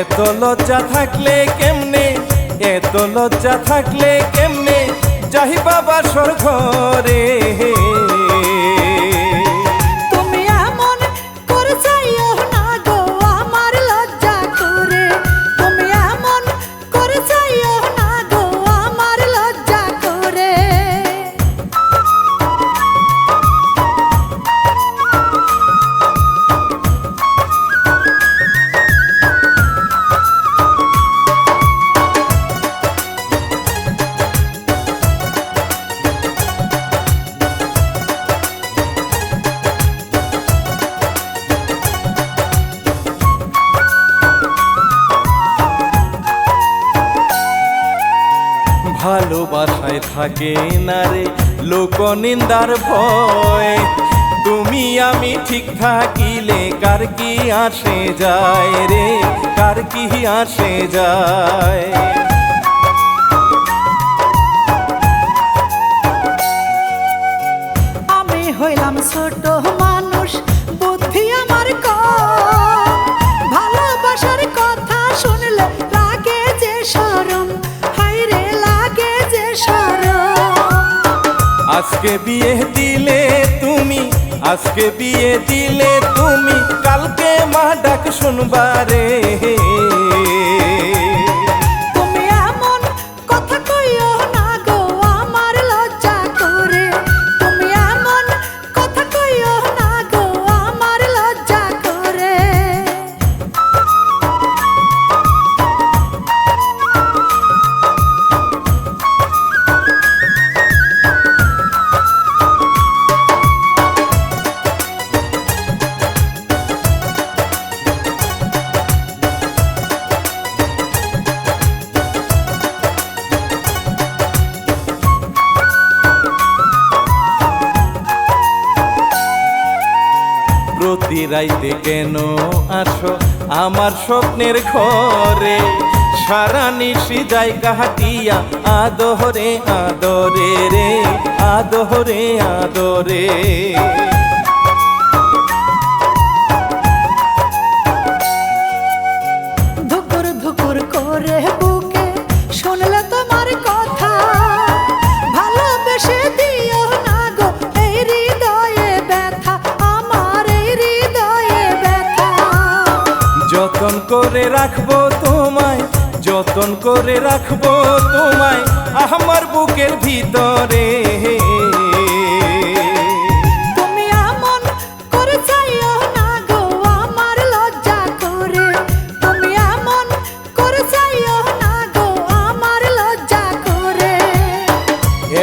এত লজ্জা থাকলে কেমনে? এত লজ্জা থাকলে কেমনে? যাহি বাবা স্বর্গ রে। ভালোবাসায় থাকে না রে লোক নিন্দার ভয়। তুমি আমি ঠিক থাকিলে কার কি আসে যায় রে? কার কি আসে যায়? আমি হইলাম ছোট মানুষ, বুদ্ধি আমার কম। আজকে বিয়ে দিলে তুমি আজকে বিয়ে দিলে তুমি কালকে মা ডাক শুনবারে প্রতি রাইতে কেন আসো আমার স্বপ্নের ঘরে সারা নিশি যায় কাহাটিয়া আদরে আদরে রে আদরে আদরে। করে রাখব তোমায় যতন করে রাখব তোমায় আমার বুকের ভিতরে।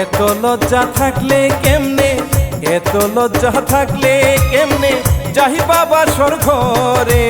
এত লজ্জা থাকলে কেমনে এত লজ্জা থাকলে কেমনে যাহি বাবা সর ঘরে